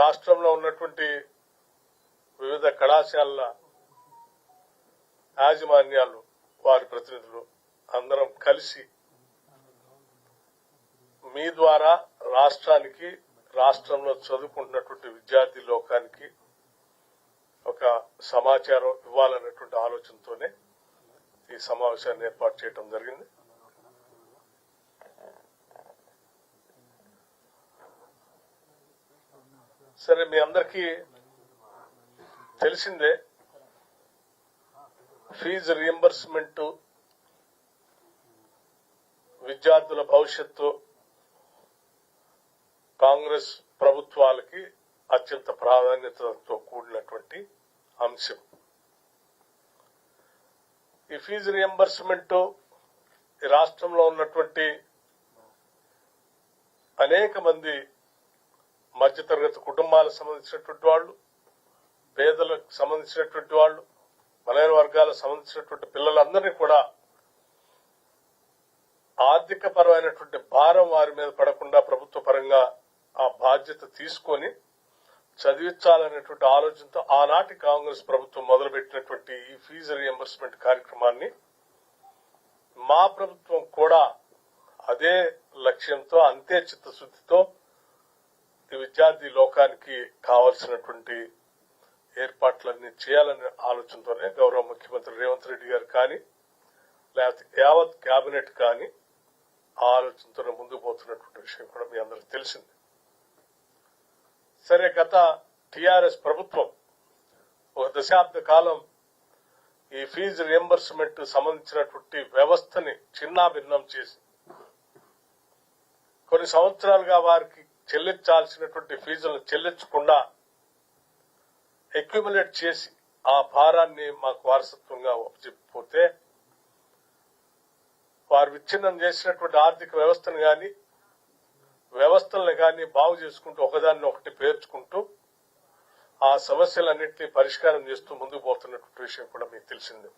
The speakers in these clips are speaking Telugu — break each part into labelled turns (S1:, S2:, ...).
S1: రాష్ట్రంలో ఉన్నటువంటి వివిధ కళాశాలల యాజమాన్యాలు వారి ప్రతినిధులు అందరం కలిసి మీ ద్వారా రాష్ట్రానికి రాష్ట్రంలో చదువుకుంటున్నటువంటి విద్యార్థి లోకానికి ఒక సమాచారం ఇవ్వాలన్నటువంటి ఆలోచనతోనే ఈ సమావేశాన్ని ఏర్పాటు చేయడం జరిగింది. సరే మీ అందరికీ తెలిసిందే ఫీజు రియంబర్స్మెంట్ విద్యార్థుల భవిష్యత్తు కాంగ్రెస్ ప్రభుత్వాలకి అత్యంత ప్రాధాన్యతతో కూడినటువంటి అంశం. ఈ ఫీజు రియంబర్స్మెంట్ ఈ రాష్ట్రంలో ఉన్నటువంటి అనేక మంది మధ్యతరగతి కుటుంబాలకు సంబంధించినటువంటి వాళ్ళు పేదలకు సంబంధించినటువంటి వాళ్ళు బలైన వర్గాలకు సంబంధించినటువంటి పిల్లలందరినీ కూడా ఆర్థిక పరమైనటువంటి భారం వారి మీద పడకుండా ప్రభుత్వ పరంగా ఆ బాధ్యత తీసుకొని చదివించాలనేటువంటి ఆలోచనతో ఆనాటి కాంగ్రెస్ ప్రభుత్వం మొదలుపెట్టినటువంటి ఈ ఫీజు రియంబర్స్మెంట్ కార్యక్రమాన్ని మా ప్రభుత్వం కూడా అదే లక్ష్యంతో అంతే చిత్తశుద్ధితో విద్యార్థి లోకానికి కావాల్సినటువంటి ఏర్పాట్లన్నీ చేయాలనే ఆలోచనతోనే గౌరవ ముఖ్యమంత్రి రేవంత్ రెడ్డి గారు కానీ లేకపోతే యావత్ కేబినెట్ కానీ ఆ ఆలోచనతోనే ముందుకు పోతున్నటువంటి విషయం కూడా మీ అందరికి తెలిసింది. సరే గత టిఆర్ఎస్ ప్రభుత్వం ఒక దశాబ్ద కాలం ఈ ఫీజు రియంబర్స్మెంట్ సంబంధించినటువంటి వ్యవస్థని చిన్నాభిన్నం చేసి కొన్ని సంవత్సరాలుగా వారికి చెల్లించాల్సినటువంటి ఫీజులను చెల్లించకుండా అక్యుములేట్ చేసి ఆ భారాన్ని మాకు వారసత్వంగా చెప్పిపోతే వారు విచ్ఛిన్నం చేసినటువంటి ఆర్థిక వ్యవస్థను కానీ వ్యవస్థలను కానీ బాగు చేసుకుంటూ ఒకదాన్ని ఒకటి పేర్చుకుంటూ ఆ సమస్యలన్నింటినీ పరిష్కారం చేస్తూ ముందుకు పోతున్నటువంటి విషయం కూడా మీకు తెలిసిందే.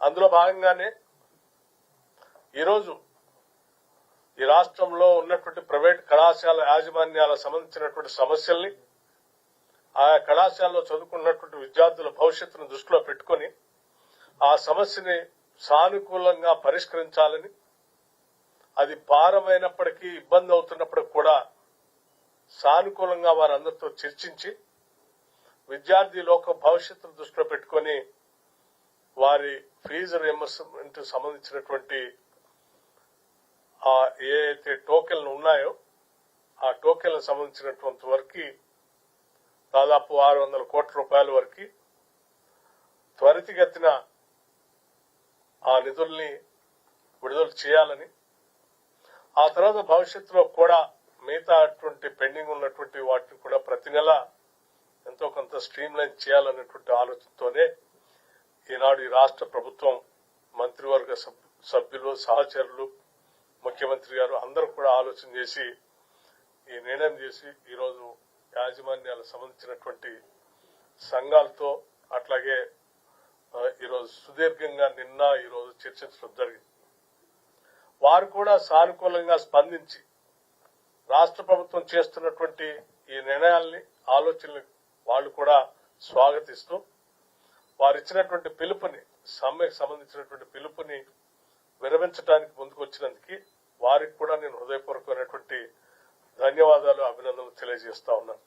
S1: అందులో భాగంగానే ఈరోజు ఈ రాష్ట్రంలో ఉన్నటువంటి ప్రైవేట్ కళాశాల యాజమాన్యాల సంబంధించినటువంటి సమస్యల్ని ఆయా కళాశాలలో చదువుకున్నటువంటి విద్యార్థుల భవిష్యత్తును దృష్టిలో పెట్టుకొని ఆ సమస్యని సానుకూలంగా పరిష్కరించాలని అది భారమైనప్పటికీ ఇబ్బంది అవుతున్నప్పటికి కూడా సానుకూలంగా వారందరితో చర్చించి విద్యార్థి లోక భవిష్యత్తును దృష్టిలో పెట్టుకొని వారి ఫీజు రియంబర్స్మెంట్ సంబంధించినటువంటి ఆ ఏ అయితే టోకెన్లు ఉన్నాయో ఆ టోకెన్లకు సంబంధించినటువంటి వరకు దాదాపు ఆరు వందల కోట్ల రూపాయల వరకు త్వరితగతిన ఆ నిధుల్ని విడుదల చేయాలని ఆ తర్వాత భవిష్యత్తులో కూడా మిగతా అటువంటి పెండింగ్ ఉన్నటువంటి వాటిని కూడా ప్రతి నెల ఎంతో కొంత స్ట్రీమ్ లైన్ చేయాలనేటువంటి ఆలోచనతోనే ఈనాడు ఈ రాష్ట్ర ప్రభుత్వం మంత్రివర్గ సభ్యులు సహచరులు ముఖ్యమంత్రి గారు అందరూ కూడా ఆలోచన చేసి ఈ నిర్ణయం చేసి ఈరోజు యాజమాన్యాలకు సంబంధించినటువంటి సంఘాలతో అట్లాగే ఈరోజు సుదీర్ఘంగా నిన్న ఈరోజు చర్చించడం జరిగింది. వారు కూడా సానుకూలంగా స్పందించి రాష్ట్ర ప్రభుత్వం చేస్తున్నటువంటి ఈ నిర్ణయాల్ని ఆలోచనలు వాళ్ళు కూడా స్వాగతిస్తూ వారు ఇచ్చినటువంటి పిలుపుని సమ్మెకు సంబంధించినటువంటి పిలుపుని విరమించడానికి ముందుకు వచ్చినందుకు వారికి కూడా నేను హృదయపూర్వకమైనటువంటి ధన్యవాదాలు అభినందనలు తెలియజేస్తా ఉన్నాను.